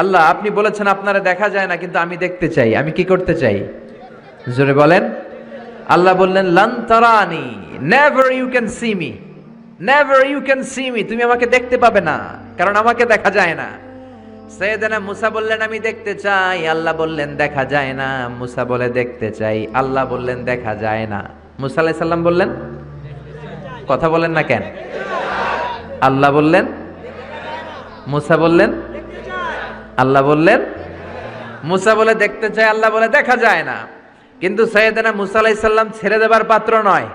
আল্লাহ, আপনি বলেছেন আপনারা দেখা যায় না, কিন্তু আমি দেখতে চাই। আমি কি করতে চাই? জোরে বলেন। আল্লাহ বললেন, লান তারানি never you can see me never you can see me তুমি আমাকে দেখতে পাবে না, কারণ আমাকে দেখা যায় না। সৈয়দনা মুসা বললেন, আমি দেখতে চাই। আল্লাহ বললেন, দেখা যায় না। মুসা বলে, দেখতে চাই। আল্লাহ বললেন, দেখা যায় না। মুসা আলাইহিস সালাম বললেন, কথা বলেন না কেন? আল্লাহ বললেন, মুসা বললেন আল্লাহ বললেন, মুসা বলে দেখতে চায় আল্লাহ বলে দেখা যায় না। কিন্তু সৈয়দনা মুসা আলাইহিস সালাম ছেড়ে দেবার পাত্র নয়।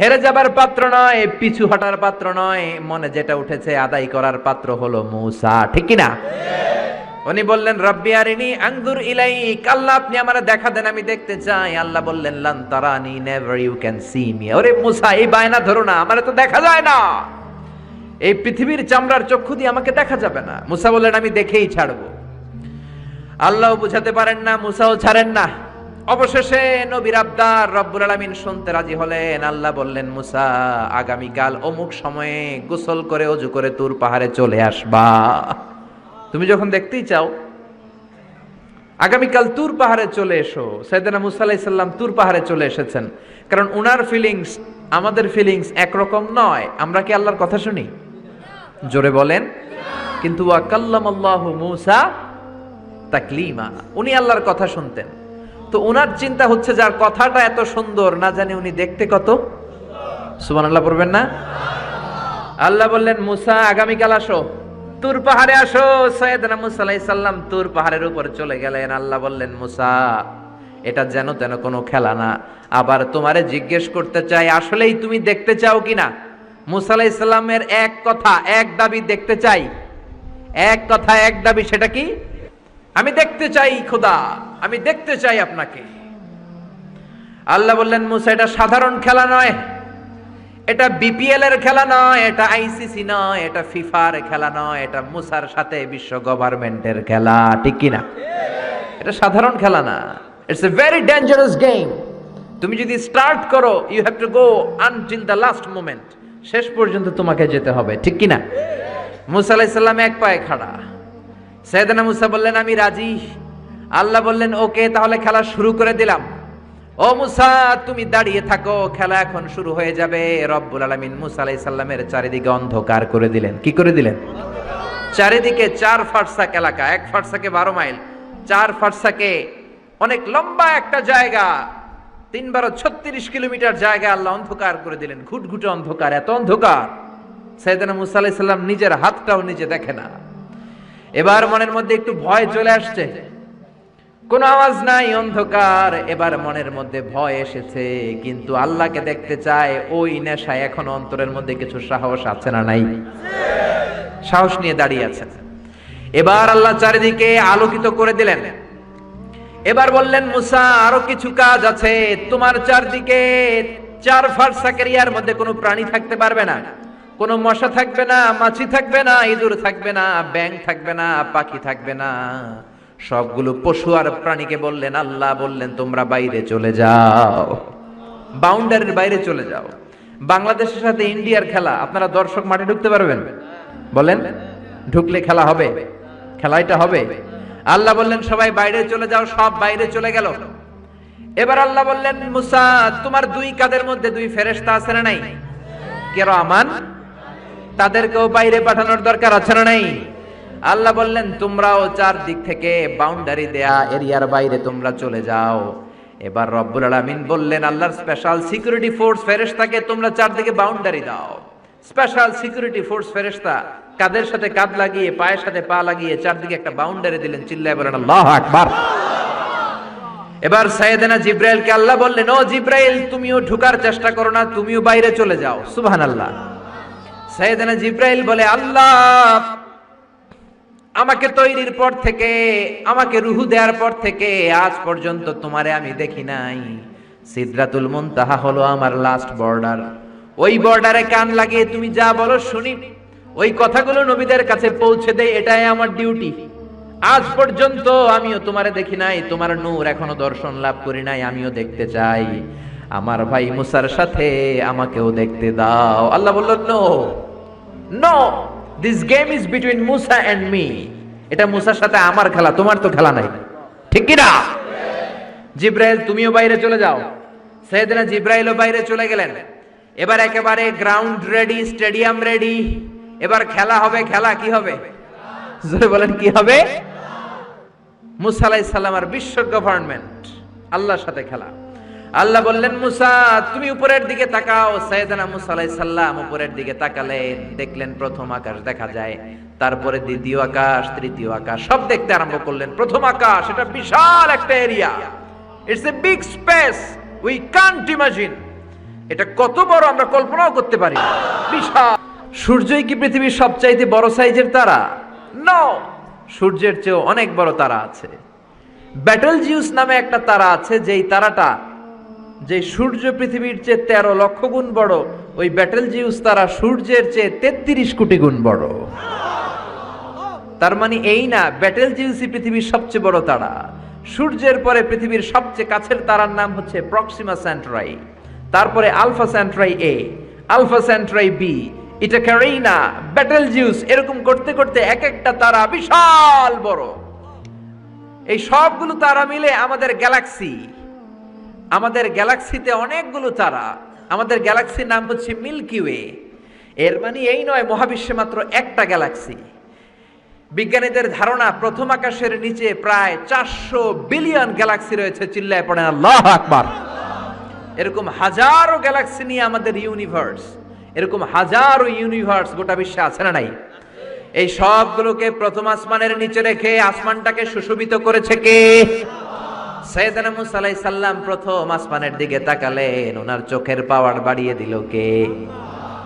হেরে যাবার পাত্র নয়, পিছু হটার পাত্র নয়, মনে যেটা উঠেছে আদায় করার পাত্র হলো মুসা, ঠিক না উনি বললেন, রব্বি আরিনি আঙ্গুর ইলাই আল্লাহ আপনি আমার দেখা দেন, আমি দেখতে চাই। আল্লাহ বললেন, লান তারানি, never you can see me. ওরে মুসা, এই বায়না ধরো না, আমার তো দেখা যায় না। এই পৃথিবীর চামড়ার চক্ষু দিয়ে আমাকে দেখা যাবে না। মুসা বললেন, আমি দেখেই ছাড়বো। আল্লাহ বুঝাতে পারেন না, মুসাও ছাড়েন না। অবশেষে নবীর আবদার রব্বুল আলামিন শুনতে রাজি হলেন। আল্লাহ বললেন, মুসা, আগামীকাল অমুক সময়ে গোসল করে, অজু করে তুর পাহাড়ে চলে আসবা। তুমি যখন দেখতেই চাও, আগামীকাল তুর পাহাড়ে চলে এসো। সাইদানা মুসা আলাইহিস সালাম তুর পাহাড়ে চলে এসেছেন। কারণ উনার ফিলিংস আমাদের ফিলিংস একরকম নয়। আমরা কি আল্লাহর কথা শুনি? জোরে বলেন। কিন্তু মুসা তাকলিমা। উনি আল্লাহর কথা শুনতেন। তো ওনার চিন্তা হচ্ছে যার কথাটা এত সুন্দর, না জানি উনি দেখতে কত? সুমান আল্লাহ পড়বেন না? আল্লাহ বললেন, মুসা, আগামীকাল আসো। তুর পাহাড়ে আসো। সৈয়দনা মুসা আলাইহিস সালাম তুর পাহাড়ের উপর চলে গেলেন। আল্লাহ বললেন, মুসা, এটা যেন তেন কোনো খেলা না। আবার তোমারে জিজ্ঞেস করতে চাই, আসলেই তুমি দেখতে চাও কিনা? মুসা আলাইহিস সালামের এক কথা, এক দাবি দেখতে চাই। এক কথা, এক দাবি, সেটা কি? আমি দেখতে চাই খোদা, আমি দেখতে চাই আপনাকে। আল্লাহ বললেন, মুসা, এটা সাধারণ খেলা নয়। এটা বিপিএল এর খেলা নয়, এটা আইসিসি নয়, এটা ফিফার খেলা নয়, এটা মুসার সাথে বিশ্ব গভর্নমেন্টের খেলা, ঠিক কি না? এটা সাধারণ খেলা না। It's a very dangerous game তুমি যদি স্টার্ট করো you have to go until the last moment শেষ পর্যন্ত তোমাকে যেতে হবে, ঠিক কি না মুসা আলাইহিস সালাম এক পায়ে খাড়া। সৈয়দনা মুসা বললেন, আমি রাজি। আল্লাহ বললেন, ওকে, তাহলে খেলা শুরু করে দিলাম। ও মুসা, তুমি দাঁড়িয়ে থাকো, খেলা এখন শুরু হয়ে যাবে। রব্বুল আলামিন মুসা আলাইহিস সালামের চারিদিকে অন্ধকার করে দিলেন। কি করে দিলেন? চারিদিকে চার ফারসাক এলাকা, এক ফারসাকে বারো মাইল, চার ফারসাকে অনেক লম্বা একটা জায়গা। তিন বারো ছত্রিশ কিলোমিটার জায়গা আল্লাহ অন্ধকার করে দিলেন। ঘুটঘুটে অন্ধকার, এত অন্ধকার। সৈয়দনা মুসা আলাইহিস সালাম নিজের হাতটাও নিজে দেখে না। এবার মনের মধ্যে একটু ভয় চলে আসছে। কোনো আওয়াজ নাই, অন্ধকার। এবার মনের মধ্যে ভয় এসেছে, কিন্তু আল্লাহকে দেখতে চায় ওই নেশায় এখন অন্তরের মধ্যে কিছু সাহস আছে না নাই? সাহস নিয়ে দাঁড়িয়ে আছে এবার আল্লাহ চারিদিকে আলোকিত করে দিলেন। এবার বললেন, মুসা, আরও কিছু কাজ আছে। তোমার চারদিকে চার ফারসাকের ইয়ার মধ্যে কোনো প্রাণী থাকতে পারবে না। কোনো মশা থাকবে না, মাছি থাকবে না, ইঁদুর থাকবে না ব্যাং থাকবে না, পাখি থাকবে না। সবগুলো পশু আর প্রাণীকে বললেন, আল্লাহ বললেন, তোমরা বাইরে চলে যাও। বাউন্ডারির বাইরে চলে যাও। বাংলাদেশের সাথে ইন্ডিয়ার খেলা, আপনারা দর্শক মাঠে ঢুকতে পারবেন? বলেন, ঢুকলে খেলা হবে। খেলাটা হবে। আল্লাহ বললেন, সবাই বাইরে চলে যাও, সব বাইরে চলে গেল। এবার আল্লাহ বললেন, মুসা, তোমার দুই কাদের মধ্যে দুই ফেরেশতা আছে না নাই? কেরো আমান তাদেরকেও বাইরে পাঠানোর দরকার আছে না নাই? আল্লাহ বললেন, তোমরাও চার দিক থেকে বাউন্ডারি দেয়া এরিয়ার বাইরে তোমরা চলে যাও। এবার রব্বুল আলামিন বললেন, আল্লাহর স্পেশাল সিকিউরিটি ফোর্স ফেরেশতাকে তোমরা চারদিকে বাউন্ডারি দাও। স্পেশাল সিকিউরিটি ফোর্স ফেরেশতা কাদের সাথে কাঁধ লাগিয়ে, পায়ের সাথে পা লাগিয়ে চারদিকে একটা বাউন্ডারি দিলেন, চিল্লায় বলেন, আল্লাহ আকবার। এবার সাইয়েদেনা জিব্রাইলকে আল্লাহ বললেন, ও জিব্রাইল, তুমিও ঢুকার চেষ্টা করো না, তুমিও বাইরে চলে যাও। সুবহানাল্লাহ। সাইয়েদেনা জিব্রাইল বলে, আল্লাহ, আমাকে তৈরির পর থেকে, আমাকে রুহু দেওয়ার পর থেকে আজ পর্যন্ত তোমারে আমি দেখি নাই। সিদরাতুল মুনতাহা হলো আমার লাস্ট বর্ডার ওই বর্ডারে কান লাগিয়ে তুমি যা বলো শুনি। ওই কথাগুলো নবীদের কাছে পৌঁছে দেয় এটাই আমার ডিউটি আজ পর্যন্ত আমিও তোমারে দেখি নাই, তোমার নূর এখনও দর্শন লাভ করি নাই, আমিও দেখতে চাই। আমার ভাই মুসার সাথে আমাকেও দেখতে দাও। আল্লাহ বলল no no this game is between Musa and me এটা মুসার সাথে আমার খেলা, তোমার তো খেলা নাই। ঠিক কি না জিব্রাইল, তুমিও বাইরে চলে যাও। সৈয়দনা জিব্রাইলও বাইরে চলে গেলেন। এবার একেবারে গ্রাউন্ড রেডি স্টেডিয়াম রেডি এবার খেলা হবে, খেলা কি হবে? জোরে বলেন, কি হবে? মুসা আলাইহিস সালাম আর বিশ্ব গভর্নমেন্ট আল্লাহর সাথে খেলা। আল্লাহ বললেন, মুসা, তুমি উপরের দিকে তাকাও। সৈয়দনা মুসা আলাইহিস সালাম উপরের দিকে তাকালেন, দেখলেন প্রথম আকাশ দেখা যায়, তারপরে দ্বিতীয় আকাশ, তৃতীয় আকাশ, সব দেখতে আরম্ভ করলেন। প্রথম আকাশ, এটা বিশাল একটা area it's a big space we can't imagine এটা কত বড় আমরা কল্পনাও করতে পারি বিশাল। সূর্যই কি পৃথিবীর সবচাইতে বড় সাইজের তারা? নো সূর্যের চেয়েও অনেক বড় তারা আছে। ব্যাটল জিউস নামে একটা তারা আছে, যেই তারাটা, যে সূর্য পৃথিবীর চেয়ে তেরো লক্ষ গুণ বড়, ওই ব্যাটেল জিউস তারা সূর্যের চেয়ে তেত্রিশ কোটি গুণ বড়। তার মানে এই না ব্যাটেল জিউসই পৃথিবীর সবচেয়ে বড় তারা। সূর্যের পরে পৃথিবীর সবচেয়ে কাছের তারার নাম হচ্ছে প্রক্সিমা সেন্ট্রাই তারপরে Alpha Centauri A, Alpha Centauri B, এটা ক্যারেইনা ব্যাটেল জিউস, এরকম করতে করতে এক একটা তারা বিশাল বড়। এই সবগুলো তারা মিলে আমাদের গ্যালাক্সি। আমাদের গ্যালাক্সিতে অনেকগুলো তারা। আমাদের গ্যালাক্সির নাম হচ্ছে মিল্কি ওয়ে। এর মানে এই নয়, মহাবিশ্বে মাত্র একটা গ্যালাক্সি। বিজ্ঞানীদের ধারণা, প্রথম আকাশের নিচে প্রায় চারশো বিলিয়ন গ্যালাক্সি রয়েছে, চিল্লায় পড়েন আল্লাহ আকবার। এরকম হাজারো গ্যালাক্সি নিয়ে আমাদের ইউনিভার্স এরকম হাজারো ইউনিভার্স গোটা বিশ্বে আছে না নাই? এই সবগুলোকে প্রথম আসমানের নিচে রেখে আসমানটাকে সুশোভিত করেছে কে? সৈয়দনা মুসা আলাইহিস প্রথম আসমানের দিকে তাকালেন, ওনার চোখের পাওয়ার বাড়িয়ে দিল কে?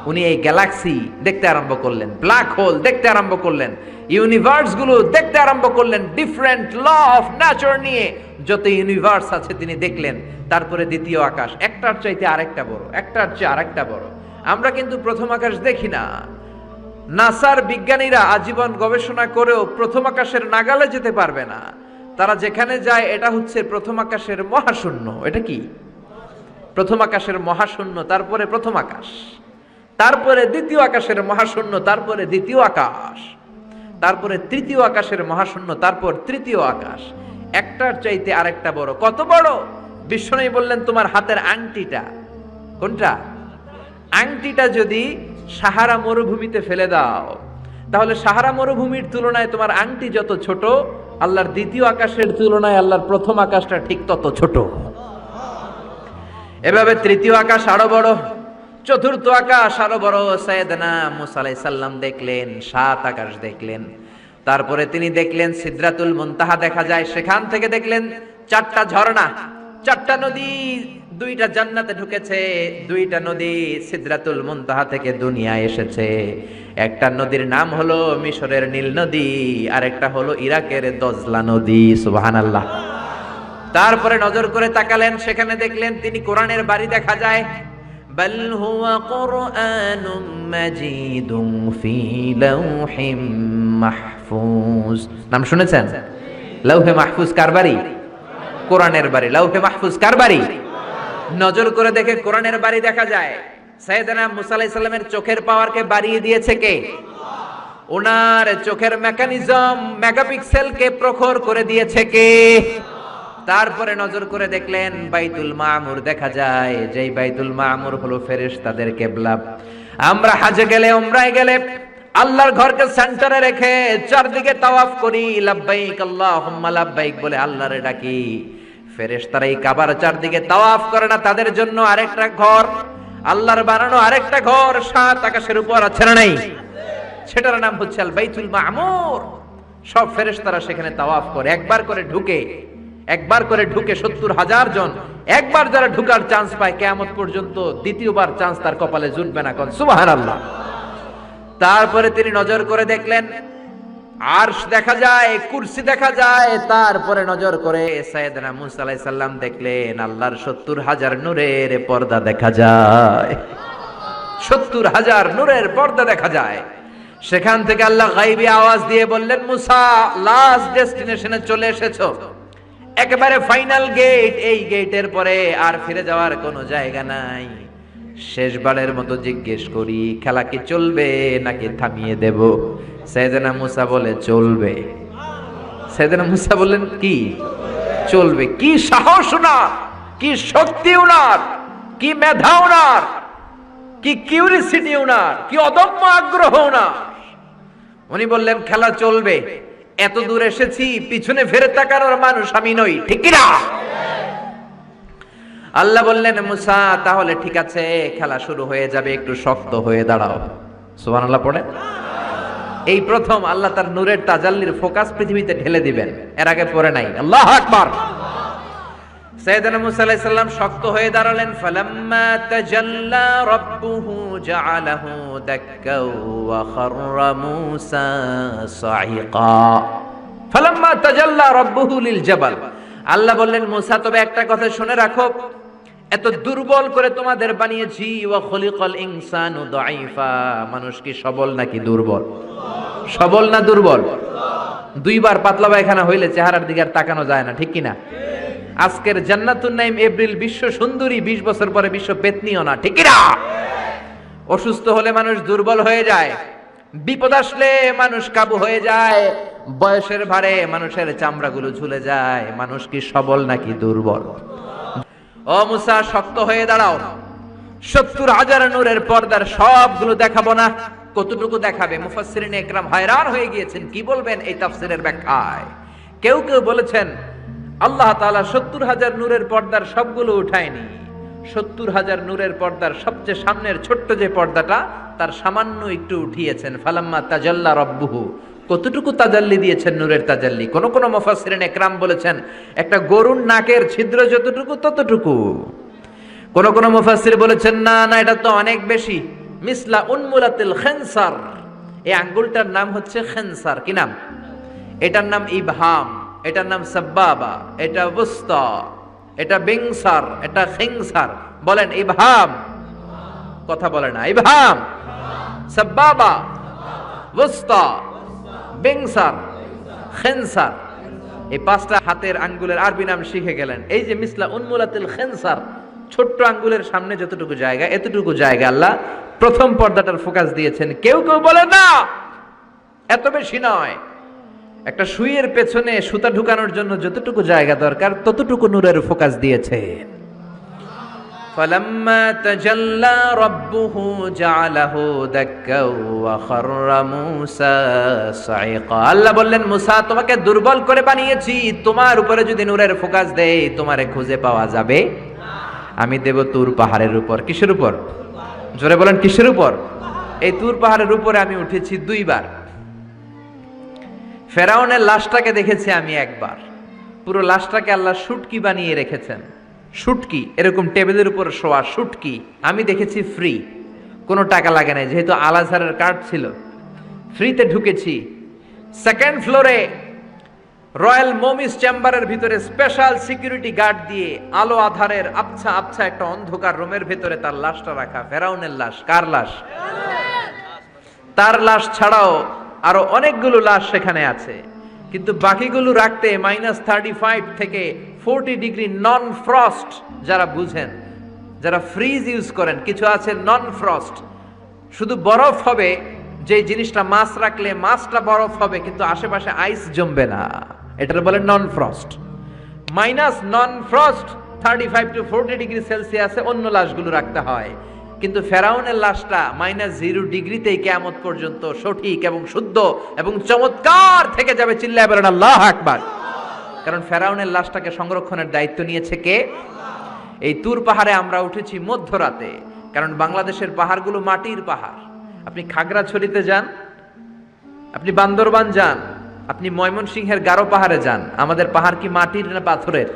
উনি এই গ্যালাক্সি দেখতে আরম্ভ করলেন ব্ল্যাক হোল দেখতে আরম্ভ করলেন ইউনিভার্সগুলো দেখতে আরম্ভ করলেন ডিফারেন্ট ল অফ নেচার নিয়ে যত ইউনিভার্স আছে তিনি দেখলেন, তারপরে দ্বিতীয় আকাশ, একটার চাইতে আরেকটা বড়, একটার চেয়ে আরেকটা বড়। আমরা কিন্তু প্রথম আকাশ দেখি না। নাসার বিজ্ঞানীরা আজীবন গবেষণা করেও প্রথম আকাশের নাগালে যেতে পারবে না। তারা যেখানে যায়, এটা হচ্ছে প্রথম আকাশের মহাশূন্য। এটা কি? প্রথম আকাশের মহাশূন্য, তারপরে প্রথম আকাশ। তারপরে দ্বিতীয় আকাশের মহাশূন্য, তারপরে দ্বিতীয় আকাশ। তারপরে তৃতীয় আকাশের মহাশূন্য, তারপর তৃতীয় আকাশ। একটার চাইতে আরেকটা বড়। কত বড়? বিষ্ণু বললেন, তোমার হাতের আংটিটা। কোনটা? আংটিটা যদি সাহারা মরুভূমিতে ফেলে দাও, তাহলে সাহারা মরুভূমির তুলনায় তোমার আংটি যত ছোট, আল্লাহর দ্বিতীয় আকাশের তুলনায় আল্লাহর প্রথম আকাশটা ঠিক তত ছোট। এভাবে তৃতীয় আকাশ আরও বড়। চতুর্থ আকাশ, আরও বড় সৈয়দনা মুসা আলাইহিস সালাম দেখলেন, সাত আকাশ দেখলেন। তারপরে তিনি দেখলেন, সিদরাতুল মুনতাহা দেখা যায়, সেখান থেকে দেখলেন চারটা ঝর্ণা, চারটা নদী, দুইটা জান্নাতে ঢুকেছে, দুইটা নদী সিদরাতুল মুনতাহা থেকে দুনিয়ায় এসেছে। একটা নদীর নাম হলো মিশরের নীল নদী আর একটা হলো ইরাকের দজলা নদী, সুবহানাল্লাহ। তারপরে নজর করে তাকালেন, সেখানে দেখলেন তিনি কোরআনের বাড়ি দেখা যায় بل هو قرآن مجيد في لوح محفوظ নাম শুনেছেন লৌহে মাহফুজ কার বাড়ি কোরআনের বাড়ি লৌহে মাহফুজ কার বাড়ি নজর করে দেখে কোরআনের বাড়ি দেখা যায় সাইয়েদনা মুসা আলাইহিস সালামের চোখের পাওয়ারকে বাড়িয়ে দিয়েছে কে ওনার চোখের মেকানিজম মেগাপিক্সেলকে প্রখর করে দিয়েছে কে তারপরে নজর করে দেখলেন বাইতুল মামুর দেখা যায়, যেই বাইতুল মামুর হলো ফেরেশতাদের কেবলা। আমরা হাজে গেলে ওমরায় গেলে, আল্লাহর ঘরকে সেন্টারে রেখে চারদিকে তাওয়াফ করি, লাব্বাইক আল্লাহুম্মা, লাব্বাইক বলে আল্লাহরে ডাকি। ফেরেশতারা এই কাবার চারদিকে তাওয়াফ করে না, তাদের জন্য আরেকটা ঘর। আল্লাহর বানানো আরেকটা ঘর, সাত আকাশের উপর আছে না নাই? সেটার নাম হচ্ছে আল বাইতুল মামুর। সব ফেরেশতারা সেখানে তাওয়াফ করে, একবার করে ঢুকে একবার করে ঢুকে সত্তর হাজার জন, একবার যারা ঢুকার চান্স পায় কেমন পর্যন্ত দ্বিতীয়বার চান্স তার কপালে জুটবে না কোন সুবাহান আল্লাহ তারপরে তিনি নজর করে দেখলেন, আরশ দেখা যায়, কুরসি দেখা যায়, তারপরে নজর করে সাইয়েদনা মুসা আলাইহিস দেখলেন, আল্লাহর সত্তর হাজার নূরের পর্দা দেখা যায়। সত্তর হাজার নূরের পর্দা দেখা যায়। সেখান থেকে আল্লাহ গাইবি আওয়াজ দিয়ে বললেন, মুসা লাস্ট ডেস্টিনেশনে চলে এসেছ। একেবারে ফাইনাল গেট, এই গেটের পরে আর ফিরে যাওয়ার কোনো জায়গা নাই। শেষবারের মতো জিজ্ঞেস করি, খেলা কি চলবে নাকি থামিয়ে দেব? সৈয়দনা মুসা বলে, চলবে। সেদিনা মুসা বললেন, কি? চলবে? কি সাহস উনার কি শক্তি উনার কি মেধা উনার কি কিউরিসিটি উনার কি অদম্য আগ্রহ উনার উনি বললেন, খেলা চলবে। এত দূর এসেছি, পিছনে ফেরে তাকানোর মানুষ আমি নই, ঠিক আল্লাহ বললেন, মুসা, তাহলে ঠিক আছে, খেলা শুরু হয়ে যাবে, একটু শক্ত হয়ে দাঁড়াও। সুবহানাল্লাহ পড়ে এই প্রথম আল্লাহ তার নূরের তাজাল্লির ফোকাস পৃথিবীতে ঢেলে দিবেন, এর আগে পরে নাই। আল্লাহ আকবার! সৈয়দনা মুসা আলাইহিস শক্ত হয়ে দাঁড়ালেন, ফালাম্মা তাজাল্লা রাব্বুহু জাআলাহু দাক্কাও ওয়া খাররা মুসা সাইকা ফালাম্মা তাজাল্লা রাব্বুহু লিল জাবাল। আল্লাহ বললেন, মুসা, তবে একটা কথা শুনে রাখো। এত দুর্বল করে তোমাদের বানিয়েছি, ওয়া খলিকাল ইনসানু দাঈফা। মানুষ কি সবল নাকি দুর্বল? সবল না দুর্বল? দুইবার পাতলা পায়খানা হইলে চেহারার দিকে আর তাকানো যায় না, ঠিক কি না আজকের জান্নাতুন নাইম এপ্রিল বিশ্ব সুন্দরী বিশ বছর পরে বিশ্ব পেতনিও না, ঠিক না অসুস্থ হলে মানুষ দুর্বল হয়ে যায়, বিপদ আসলে মানুষ কাবু হয়ে যায়, বয়সের ভারে মানুষের চামড়াগুলো ঝুলে যায়, মানুষ কি সবল নাকি দুর্বল? ও মুসা, শক্ত হয়ে দাঁড়াও। সত্তর হাজার নূরের পর্দার সবগুলো দেখাবো না, কতটুকু দেখাবে? মুফাসসিরিন একরাম হয়রান হয়ে গিয়েছেন, কি বলবেন এই তাফসিরের ব্যাখ্যায়? কেউ কেউ বলেছেন আল্লাহ তাআলা সত্তর হাজার নূরের পর্দার সবগুলো উঠায়নি। সত্তর হাজার নূরের পর্দার সবচেয়ে সামনের ছোট্ট যে পর্দাটা, তার সামান্য একটু উঠিয়েছেন। ফালাম্মা তাজাল্লা রব্বুহু। কতটুকু তাজাল্লি দিয়েছেন নূরের তাজাল্লি? কোন কোন মুফাসসিরিন একরাম বলেছেন, একটা গরুর নাকের ছিদ্র যতটুকু, ততটুকু। কোন কোন মুফাসসির বলেছেন, না না, এটা তো অনেক বেশি। মিসলা উন্মুলাতিল খেনসার। এই আঙ্গুলটার নাম হচ্ছে খেনসার। কি নাম? এটার নাম ইবহাম। এটার নাম সাব্বাবা, এটা বুস্তা এটা বিংসার, এটা খেংসার। বলেন, ইবহাম। কথা বলে না, ইবহাম। সাব্বাবা বুস্তা বিংসার খেনসার এই পাঁচটা হাতের আঙ্গুলের আরবি নাম শিখে গেলেন। এই যে মিসলা উন্মুলাতিল খেনসার ছোট্ট আঙ্গুলের সামনে যতটুকু জায়গা, এতটুকু জায়গা আল্লাহ প্রথম পর্দাটার ফোকাস দিয়েছেন। কেউ কেউ বলে না, এত বেশি নয়। একটা সুইয়ের পেছনে সুতা ঢুকানোর জন্য যতটুকু জায়গা দরকার ততটুকু নূরের ফোকাস দিয়েছে فلما تجلى ربه جعله دكا وخر موسى صعقا আল্লাহ বললেন মুসা তোমাকে দুর্বল করে বানিয়েছি তোমার উপরে যদি নূরের ফোকাস দেই তোমারে খুঁজে পাওয়া যাবে আমি দেব তুর পাহাড়ের উপর কিসের উপর জোরে বলেন কিসের উপর এই তুর পাহাড়ের উপরে আমি উঠেছি দুইবার ফেরাউনের লাশটাকে দেখেছি আমি একবার। পুরো লাশটাকে আল্লাহ শুটকি বানিয়ে রেখেছেন। শুটকি এরকম টেবিলের উপর শোয়া শুটকি আমি দেখেছি ফ্রি। কোনো টাকা লাগে নাই যেহেতু আলাঝারের কার্ড ছিল। ফ্রিতে ঢুকেছি। সেকেন্ড ফ্লোরে রয়্যাল মমিস চেম্বারের ভিতরে স্পেশাল সিকিউরিটি গার্ড দিয়ে আলো আধারের আবছা আবছা একটা অন্ধকার রুমের ভিতরে তার লাশটা রাখা। ফেরাউনের লাশ কার লাশ? তার লাশ ছাড়াও আরও অনেকগুলো লাশ সেখানে আছে। কিন্তু বাকিগুলো রাখতে মাইনাস থার্টি ফাইভ থেকে ফোরটি ডিগ্রি নন ফ্রস্ট যারা বুঝেন, যারা ফ্রিজ ইউজ করেন, কিছু আছে নন ফ্রস্ট শুধু বরফ হবে যে জিনিসটা মাছ রাখলে মাছটা বরফ হবে, কিন্তু আশেপাশে আইস জমবে না। এটার বলে non frost minus non frost thirty five to forty degree সেলসিয়াসে অন্য লাশগুলো রাখতে হয়। কিন্তু ফেরাউনের লাশটা মাইনাস জিরো ডিগ্রিতেই কেয়ামত পর্যন্ত সঠিক এবং শুদ্ধ এবং চমৎকার থেকে যাবে, চিল্লায় বলেন আল্লাহ আকবার। কারণ ফেরাউনের লাশটাকে সংরক্ষণের দায়িত্ব নিয়েছে কে? এই তুর পাহাড়ে আমরা উঠেছি মধ্যরাতে, কারণ বাংলাদেশের পাহাড়গুলো মাটির পাহাড়। আপনি খাগড়াছড়িতে যান, আপনি বান্দরবান যান, আপনি ময়মনসিংহের গারো পাহাড়ে যান। আমাদের পাহাড় কি মাটির না পাথরের?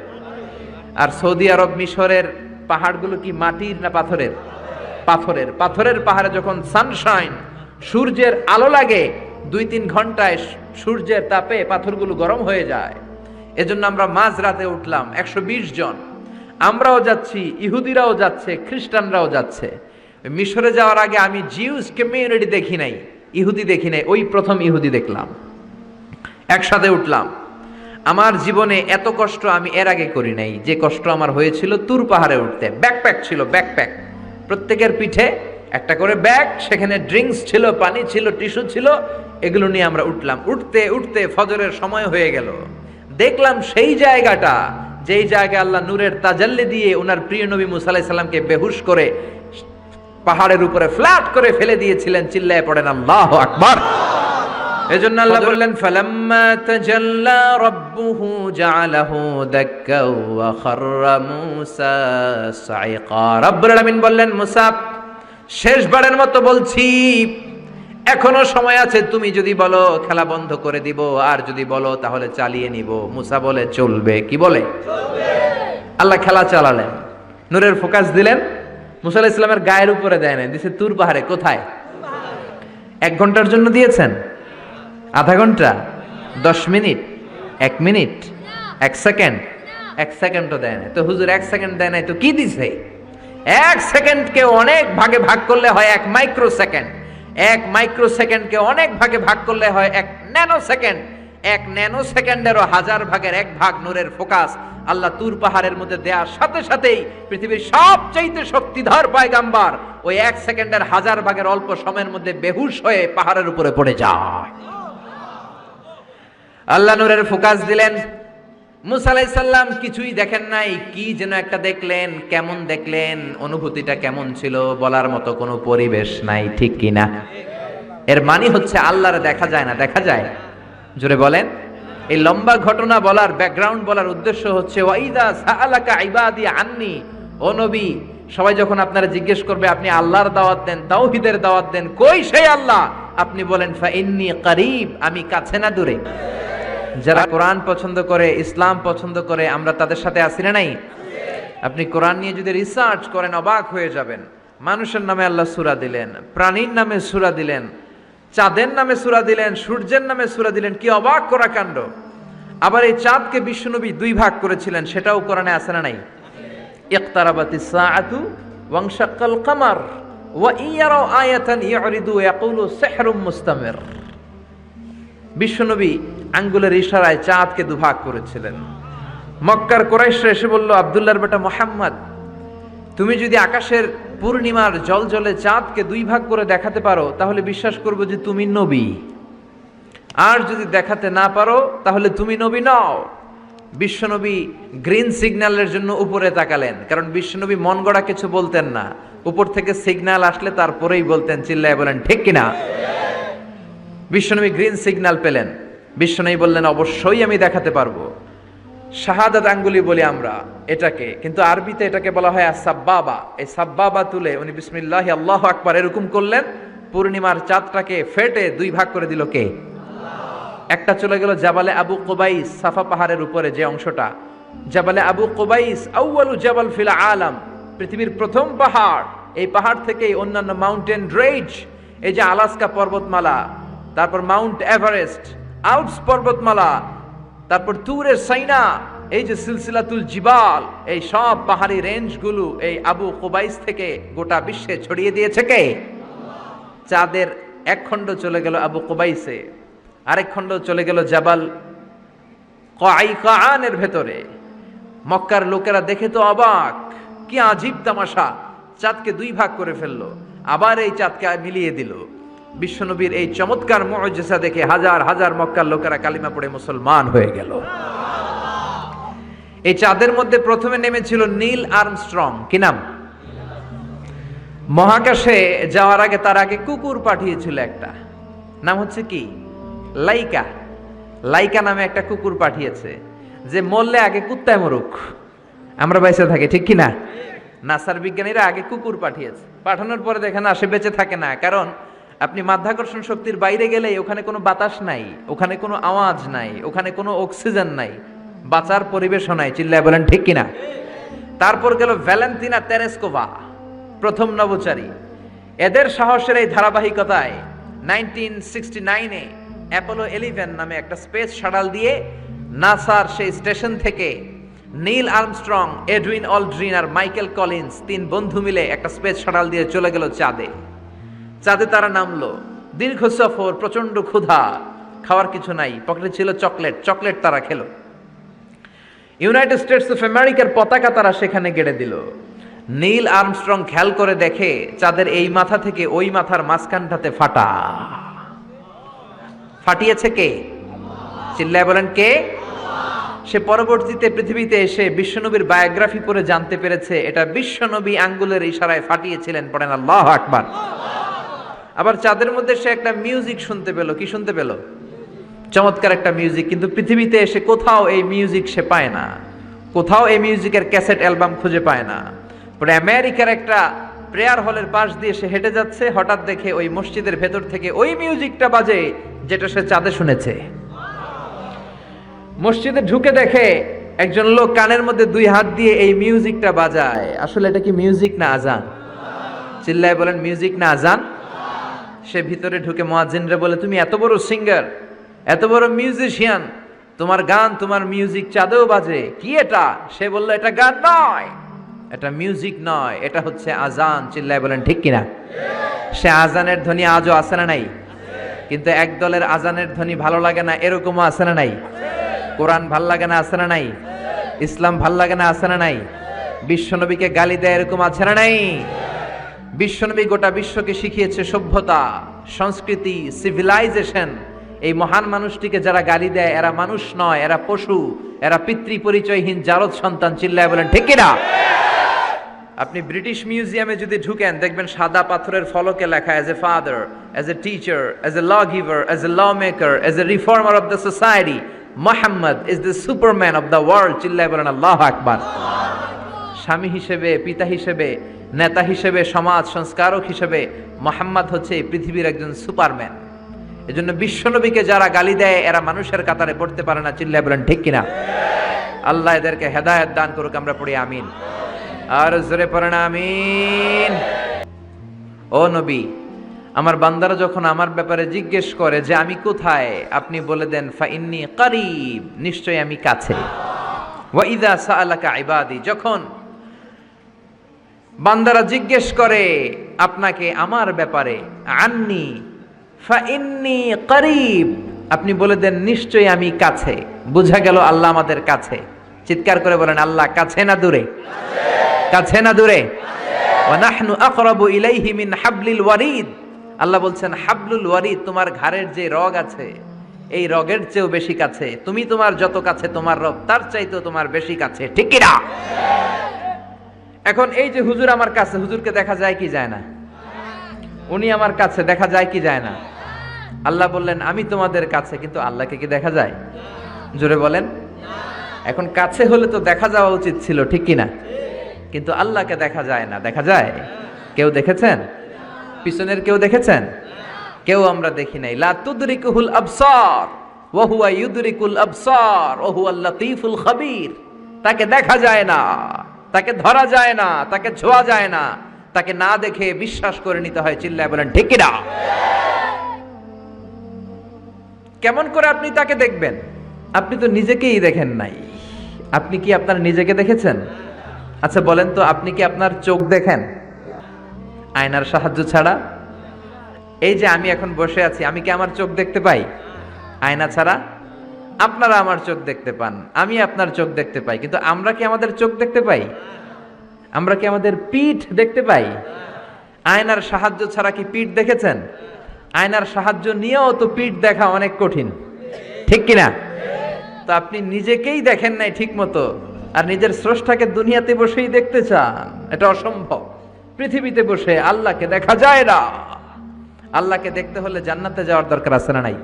আর সৌদি আরব মিশরের পাহাড়গুলো কি মাটির না পাথরের? পাথরের পাথরের পাহাড়ে যখন সানশাইন সূর্যের আলো লাগে, দুই তিন ঘন্টায় সূর্যের তাপে পাথরগুলো গরম হয়ে যায়। এজন্য আমরা মাঝ রাতে উঠলাম একশো বিশ জন। আমরাও যাচ্ছি, ইহুদিরাও যাচ্ছে, খ্রিস্টানরাও যাচ্ছে। মিশরে যাওয়ার আগে আমি জিউস কমিউনিটি দেখি নাই, ইহুদি দেখি নাই, ওই প্রথম ইহুদি দেখলাম। একসাথে উঠলাম। আমার জীবনে এত কষ্ট আমি এর আগে করি নাই। যে কষ্ট আমার হয়েছিল তুর পাহাড়ে উঠতে। ব্যাকপ্যাক ছিল, ব্যাকপ্যাক। প্রত্যেকের পিঠে একটা করে ব্যাগ, সেখানে ড্রিঙ্কস ছিল, পানি ছিল, টিস্যু ছিল, এগুলো নিয়ে আমরা উঠলাম। উঠতে উঠতে ফজরের সময় হয়ে গেল। দেখলাম সেই জায়গাটা, যেই জায়গায় আল্লাহ নূরের তাজাল্লি দিয়ে ওনার প্রিয় নবী মুসাল্লাহ সাল্লামকে বেহুশ করে পাহাড়ের উপরে ফ্ল্যাট করে ফেলে দিয়েছিলেন, চিল্লায় পড়েন, আল্লাহ আকবার। এজন্য আল্লাহ বললেন ফালাম্মা তাজাল্লা রাব্বুহু জাআলাহু দাক্কা ওয়া খাররা মূসা সাইকা রব্বুল আলামিন বললেন মুসা শেষবারের মতো বলছি এখনও সময় আছে তুমি যদি বলো খেলা বন্ধ করে দিব আর যদি বলো তাহলে চালিয়ে নিব। মুসা বলে চলবে। কি বলে? আল্লাহ খেলা চালালেন। নূরের ফোকাস দিলেন। মুসা ইসলামের গায়ের উপরে দেয় না দিছে তুর পাহাড়ে কোথায়? এক ঘণ্টার জন্য দিয়েছেন? আধা ঘণ্টা, দশ মিনিট, এক মিনিট, এক সেকেন্ড, এক সেকেন্ডও দেয় না। তো হুজুর এক সেকেন্ড দেয় নাই, তো কি দিছে? এক সেকেন্ডকে অনেক ভাগে ভাগ করলে হয় এক মাইক্রো সেকেন্ড এক মাইক্রো সেকেন্ডকে অনেক ভাগে ভাগ করলে হয় এক ন্যানো সেকেন্ড এক ন্যানো সেকেন্ডেরও হাজার ভাগের এক ভাগ নূরের ফোকাস আল্লাহ তুর পাহাড়ের মধ্যে দেওয়ার সাথে সাথেই পৃথিবীর সবচাইতে শক্তিধর পায়গাম্বার ওই এক সেকেন্ডের হাজার ভাগের অল্প সময়ের মধ্যে বেহুশ হয়ে পাহাড়ের উপরে পড়ে যায়। আল্লাহ নূরের ফোকাস দিলেন, মুসা আলাইসাল্লাম কিছুই দেখেন নাই, কি যেন একটা দেখলেন, কেমন দেখলেন, অনুভূতিটা কেমন ছিল, বলার মতো কোনো পরিবেশ নাই, ঠিক কিনা এর মানে হচ্ছে আল্লাহরে দেখা যায় না, দেখা যায়? জোরে বলেন। এই লম্বা ঘটনা বলার ব্যাকগ্রাউন্ড বলার উদ্দেশ্য হচ্ছে ওয়াইদা সাআলাকা ইবাদি আন্নি ও নবী, সবাই যখন আপনারা জিজ্ঞেস করবে, আপনি আল্লাহর দাওয়াত দেন, তাওহীদের দাওয়াত দেন, কই সেই আল্লাহ? আপনি বলেন, ফা ইন্নী করিব, আমি কাছে না দূরে। যারা কোরআন পছন্দ করে, ইসলাম পছন্দ করে, আমরা তাদের সাথে আসি না নাই? আপনি কোরআন নিয়ে যদি রিসার্চ করেন, অবাক হয়ে যাবেন। মানুষের নামে আল্লাহ সুরা দিলেন, প্রাণীর নামে সুরা দিলেন, চাঁদের নামে সুরা দিলেন, সূর্যের নামে সুরা দিলেন, কি অবাক করা কাণ্ড? আবার এই চাঁদকে বিশ্বনবী দুই ভাগ করেছিলেন, সেটাও কোরআনে আসে না নাই? ইকতারাবাতি সাআতু ওয়াংশাক্কাল কামার, ওয়া ইয়ারাও আয়াতান ইয়ারিদু ইয়াকুলু সিহরুম মুস্তামির। বিশ্বনবী আঙ্গুলের ইশারায় চাঁদকে দুভাগ করেছিলেন। মক্কার কোরাইশরা এসে বলল, আবদুল্লাহর বেটা মোহাম্মদ, তুমি যদি আকাশের পূর্ণিমার জল জলে চাঁদকে দুই ভাগ করে দেখাতে পারো, তাহলে বিশ্বাস করব যে তুমি নবী। আর যদি দেখাতে না পারো, তাহলে তুমি নবী নও। বিশ্বনবী গ্রিন সিগন্যালের জন্য উপরে তাকালেন, কারণ বিশ্বনবী মন গড়া কিছু বলতেন না। উপর থেকে সিগন্যাল আসলে তারপরেই বলতেন, চিল্লায় বলেন, ঠিক কিনা? বিশ্বনবী গ্রিন সিগন্যাল পেলেন। বিশ্বনবী বললেন, অবশ্যই আমি দেখাতে পারব। শাহাদাত আঙ্গুলি বলি আমরা এটাকে, কিন্তু আরবিতে এটাকে বলা হয় সাব্বাবা এই সাব্বাবা তুলে উনি বিসমিল্লাহ, আল্লাহ আকবার এরকম করলেন, পূর্ণিমার চাঁদটাকে ফেটে দুই ভাগ করে দিল কে? একটা চলে গেল জাবালে আবু কোবাইস, সাফা পাহাড়ের উপরে যে অংশটা। জাবালে আবু কোবাইস, আউয়ালু জাবাল ফিল আলাম, পৃথিবীর প্রথম পাহাড়। এই পাহাড় থেকেই অন্যান্য মাউন্টেন রেঞ্জ এই যে আলাস্কা পর্বতমালা তারপর মাউন্ট এভারেস্ট আউটস পর্বতমালা, তারপর তুরের সাইনা, এই যে সিলসিলাতুল জিবাল, এই সব পাহাড়ি রেঞ্জগুলো এই আবু কোবাইস থেকে গোটা বিশ্বে ছড়িয়ে দিয়েছে কে? চাঁদের এক খণ্ড চলে গেল আবু কোবাইসে আরেক খণ্ড চলে গেল জাবাল কানের ভেতরে। মক্কার লোকেরা দেখে তো অবাক, কি আজীব তামাশা, চাঁদকে দুই ভাগ করে ফেলল, আবার এই চাঁদকে মিলিয়ে দিল। বিশ্বনবীর এই চমৎকার মজেসা দেখে হাজার হাজার মক্কার লোকেরা কালিমা পড়ে মুসলমান হয়ে গেল। এই চাঁদের মধ্যে প্রথমে নেমেছিল নীল আর্মস্ট্রং। কি নাম? মহাকাশে যাওয়ার আগে তার আগে কুকুর পাঠিয়েছিল একটা। নাম হচ্ছে কি? লাইকা। লাইকা নামে একটা কুকুর পাঠিয়েছে, যে মরলে আগে কুত্তায় মরুক। আমরা বাইসে থাকি, ঠিক কি না? নাসার বিজ্ঞানীরা আগে কুকুর পাঠিয়েছে। পাঠানোর পরে দেখেন আসে বেঁচে থাকে না, কারণ আপনি মাধ্যাকর্ষণ শক্তির বাইরে গেলেই ওখানে কোনো বাতাস নাই, ওখানে কোনো আওয়াজ নাই, ওখানে কোনো অক্সিজেন নাই, বাঁচার পরিবেশও নাই, চিল্লায় বলেন ঠিক কিনা? তারপর গেল ভ্যালেন্তিনা তেরেস্কোভা, প্রথম নবচারী এদের সাহসের এই ধারাবাহিকতায় নাইনটিন সিক্সটি নাইনে অ্যাপোলো এলিভেন নামে একটা স্পেস শাটাল দিয়ে নাসার সেই স্টেশন থেকে নীল আর্মস্ট্রং এডউইন অলড্রিন আর মাইকেল কলিন্স তিন বন্ধু মিলে একটা স্পেস শাটাল দিয়ে চলে গেল চাঁদে। চাঁদে তারা নামলো। দীর্ঘ সফর প্রচণ্ড ক্ষুধা, খাওয়ার কিছু নাই। পকেটে ছিল চকলেট চকলেট তারা খেলো। ইউনাইটেড স্টেটস অফ আমেরিকার পতাকা তারা সেখানে গেড়ে দিল। নীল আর্মস্ট্রং খেয়াল করে দেখে চাঁদের এই মাথা থেকে ওই মাথার মাঝখানটাতে ফাটা। ফাটিয়েছে কে? চিল্লায় বলেন কে? সে পরবর্তীতে পৃথিবীতে এসে বিশ্বনবীর বায়োগ্রাফি পড়ে জানতে পেরেছে, এটা বিশ্বনবী আঙ্গুলের ইশারায় ফাটিয়েছিলেন, পড়েন আল্লাহ আকবার। আবার চাঁদের মধ্যে সে একটা মিউজিক শুনতে পেল। কি শুনতে পেল? চমৎকার একটা মিউজিক কিন্তু পৃথিবীতে এসে কোথাও এই মিউজিক সে পায় না। কোথাও এই মিউজিকের ক্যাসেট অ্যালবাম খুঁজে পায় না। পরে আমেরিকার একটা প্রেয়ার হলের পাশ দিয়ে সে হেঁটে যাচ্ছে, হঠাৎ দেখে ওই মসজিদের ভেতর থেকে ওই মিউজিকটা বাজে, যেটা সে চাঁদে শুনেছে। মসজিদে ঢুকে দেখে একজন লোক কানের মধ্যে দুই হাত দিয়ে এই মিউজিকটা বাজায়। আসলে এটা কি মিউজিক না আজান? চিল্লায় বলেন মিউজিক না আজান? সে ভিতরে ঢুকে মোয়াজিনরে বলে, তুমি এত বড় সিঙ্গার এত বড় মিউজিশিয়ান তোমার গান, তোমার মিউজিক চাঁদেও বাজে। কি এটা? সে বলল, এটা গান নয়, এটা মিউজিক নয়, এটা হচ্ছে আজান। চিল্লায় বলেন, ঠিক কিনা? সে আজানের ধ্বনি আজও আছে না নাই? কিন্তু এক দলের আজানের ধ্বনি ভালো লাগে না, এরকমও আছে না নাই? কোরআন ভালো লাগে না, আছে না নাই? ইসলাম ভালো লাগে না, আছে না নাই? বিশ্বনবীকে গালি দেয় এরকম আছে না নাই? বিশ্বনবী গোটা বিশ্বকে শিখিয়েছে সভ্যতা, সংস্কৃতি সিভিলাইজেশন এই মহান মানুষটিকে যারা গালি দেয়, এরা মানুষ নয়, এরা পশু, এরা পিতৃ পরিচয়হীন জারদ সন্তান, চিল্লায় বলেন, ঠিক কিনা আপনি ব্রিটিশ মিউজিয়ামে যদি ঢুকেন, দেখবেন সাদা পাথরের ফলকে লেখা as a father as a teacher as a law giver as a law maker as a reformer of the society Mohammad is the superman of the world চিল্লায় বলেন, আল্লাহ আকবার। স্বামী হিসেবে, পিতা হিসেবে, নেতা হিসেবে, সমাজ সংস্কারক হিসেবে মোহাম্মদ হচ্ছে এই পৃথিবীর একজন সুপারম্যান। এজন্য বিশ্বনবীকে যারা গালি দেয়, এরা মানুষের কাতারে পড়তে পারে না। চিল্লায় বলেন, ঠিক কিনা? আল্লাহ এদেরকে হেদায়েত দান করুক, আমরা পড়ি, আমিন। আর জোরে পড়েন, আমিন। ও নবী, আমার বান্দারা যখন আমার ব্যাপারে জিজ্ঞেস করে যে, আমি কোথায়? আপনি বলে দেন ফাইন্নি করিব। নিশ্চয়ই আমি কাছে। ওয়াইদা সাআলাকা ইবাদি, যখন বান্দারা জিজ্ঞেস করে, আপনাকে আমার ব্যাপারে আন্নি, ফাইন্নি করিব? আপনি বলে দেন, নিশ্চয়ই আমি কাছে। বুঝা গেল আল্লাহ আমাদের কাছে। চিৎকার করে বলেন, আল্লাহ কাছে না দূরে? কাছে না দূরে? ওয়ানাহনু আকরাবু ইলাইহি মিন হাবলিল ওয়ারিদ। আল্লাহ বলছেন, হাবলুল ওয়ারিদ, তোমার ঘাড়ের যে রগ আছে, এই রগের চেয়েও বেশি কাছে। তুমি তোমার যত কাছে তোমার রব, তার চাইতেও তোমার বেশি কাছে। ঠিক কি না? এখন এই যে হুজুর আমার কাছে, হুজুরকে দেখা যায় কি যায় না? উনি আমার কাছে দেখা যায় কি যায় না? আল্লাহ বললেন, আমি তোমাদের কাছে, কিন্তু আল্লাহকে কি দেখা যায়? জোরে বলেন। এখন কাছে হলে তো দেখা যাওয়া উচিত ছিল, ঠিক কি না কিন্তু আল্লাহকে দেখা যায় না। দেখা যায়? কেউ দেখেছেন? পিছনের কেউ দেখেছেন? কেউ আমরা দেখি নাই। লা তুদরিকুহুল আবসার, ওয়া হুয়া ইউদরিকুল আবসার হুয়া লাতীফুল খাবীর। তাকে দেখা যায় না। তাকে ধরা যায় না, তাকে ছোঁয়া যায় না। তাকে না দেখে বিশ্বাস করে নিতে হয়, চিল্লায় বলেন, ঠিক না? কেমন করে আপনি তাকে দেখবেন? আপনি তো নিজেকেই দেখেন নাই। আপনি কি আপনার নিজেকে দেখেছেন? আচ্ছা বলেন তো, আপনি কি আপনার চোখ দেখেন? আয়নার সাহায্য ছাড়া? এই যে আমি এখন বসে আছি, আমি কি আমার চোখ দেখতে পাই? আয়না ছাড়া? আপনারা আমার চোখ দেখতে পান, আমি আপনার চোখ দেখতে পাই, কিন্তু আমরা কি আমাদের চোখ দেখতে পাই? আমরা কি আমাদের পিঠ দেখতে পাই? আয়নার সাহায্য ছাড়া কি পিঠ দেখেছেন? আয়নার সাহায্য নিয়েও তো পিঠ দেখা অনেক কঠিন। ঠিক কিনা? তো আপনি নিজেকেই দেখেন নাই ঠিক মতো আর নিজের স্রষ্টাকে দুনিয়াতে বসেই দেখতে চান, এটা অসম্ভব। পৃথিবীতে বসে আল্লাহকে দেখা যায় না। আল্লাহকে দেখতে হলে জান্নাতে যাওয়ার দরকার আছে না নাই?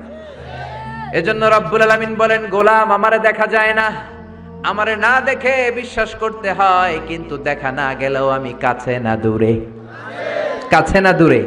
এজন্য রব্বুল আলমিন বলেন, গোলাম, আমারে দেখা যায় না। আমারে না দেখে বিশ্বাস করতে হয়, কিন্তু দেখা না গেলেও আমি কাছে না দূরে। কাছে না দূরে।